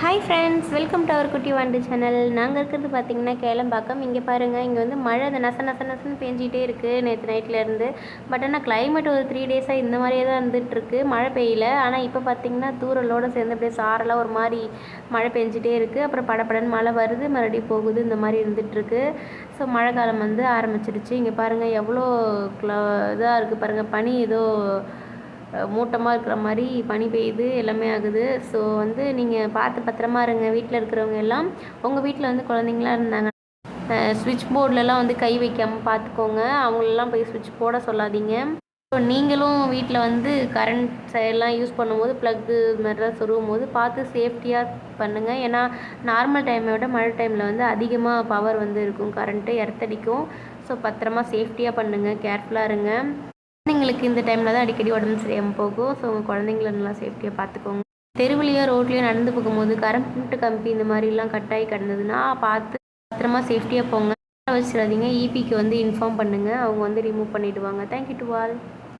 Hi friends welcome to our குட்டி வாண்டு channel நாங்கள் இருக்கிறது பார்த்தீங்கன்னா கேளம்பாக்கம். இங்கே பாருங்கள் இங்கே வந்து மழை அந்த நச நச நசன்னு பெஞ்சிகிட்டே இருக்குது நேற்று நைட்லேருந்து பட் ஆனால் கிளைமேட் ஒரு த்ரீ டேஸாக இந்த மாதிரியே தான் இருந்துகிட்ருக்கு மழை பெய்யல. ஆனால் இப்போ பார்த்திங்கன்னா தூரலோடு சேர்ந்து அப்படியே சாரெல்லாம் ஒரு மாதிரி மழை பெஞ்சிட்டே இருக்குது அப்புறம் படபடன்னு மழை வருது. மறுபடியும் போகுது. இந்த மாதிரி இருந்துகிட்ருக்கு ஸோ மழை காலம் வந்து ஆரம்பிச்சிடுச்சு இங்கே பாருங்கள் எவ்வளோ க்ள இதாக இருக்குது பாருங்கள் பனி ஏதோ மூட்டமாக இருக்கிற மாதிரி பனி பெய்யுது எல்லாமே ஆகுது. ஸோ வந்து நீங்கள் பார்த்து பத்திரமா இருங்க. வீட்டில் இருக்கிறவங்க எல்லாம் உங்கள் வீட்டில் வந்து குழந்தைங்களாம் இருந்தாங்க. ஸ்விட்ச் போர்டிலலாம் வந்து கை வைக்காமல் பார்த்துக்கோங்க. அவங்களெல்லாம் போய் சுவிட்ச் போட சொல்லாதீங்க. ஸோ நீங்களும் வீட்டில் வந்து கரண்ட் எல்லாம் யூஸ் பண்ணும்போது ப்ளக்கு இது மாதிரிலாம் சொருகும் போது பார்த்து சேஃப்டியாக பண்ணுங்கள் ஏன்னா நார்மல் டைமை விட மழை டைமில் வந்து அதிகமாக பவர் வந்து இருக்கும். கரண்ட்டு எர்த்தடிக்கும் ஸோ பத்திரமா சேஃப்டியாக பண்ணுங்கள் கேர்ஃபுல்லாக இருங்க. குழந்தைங்களுக்கு இந்த டைமில் தான் அடிக்கடி உடம்பு சரியாமல் போகும். ஸோ உங்கள் குழந்தைங்கள நல்லா சேஃப்டியாக பார்த்துக்கோங்க. தெருவிலையோ ரோட்லேயோ நடந்து போகும்போது கரண்ட் கம்பி இந்த மாதிரிலாம் கட்டாகி கிடந்ததுன்னா பார்த்து பத்திரமா சேஃப்டியாக போங்க. வச்சிடாதீங்க. ஈபிக்கு வந்து இன்ஃபார்ம் பண்ணுங்கள் அவங்க வந்து ரிமூவ் பண்ணிவிடுவாங்க தேங்க்யூ டு ஆல்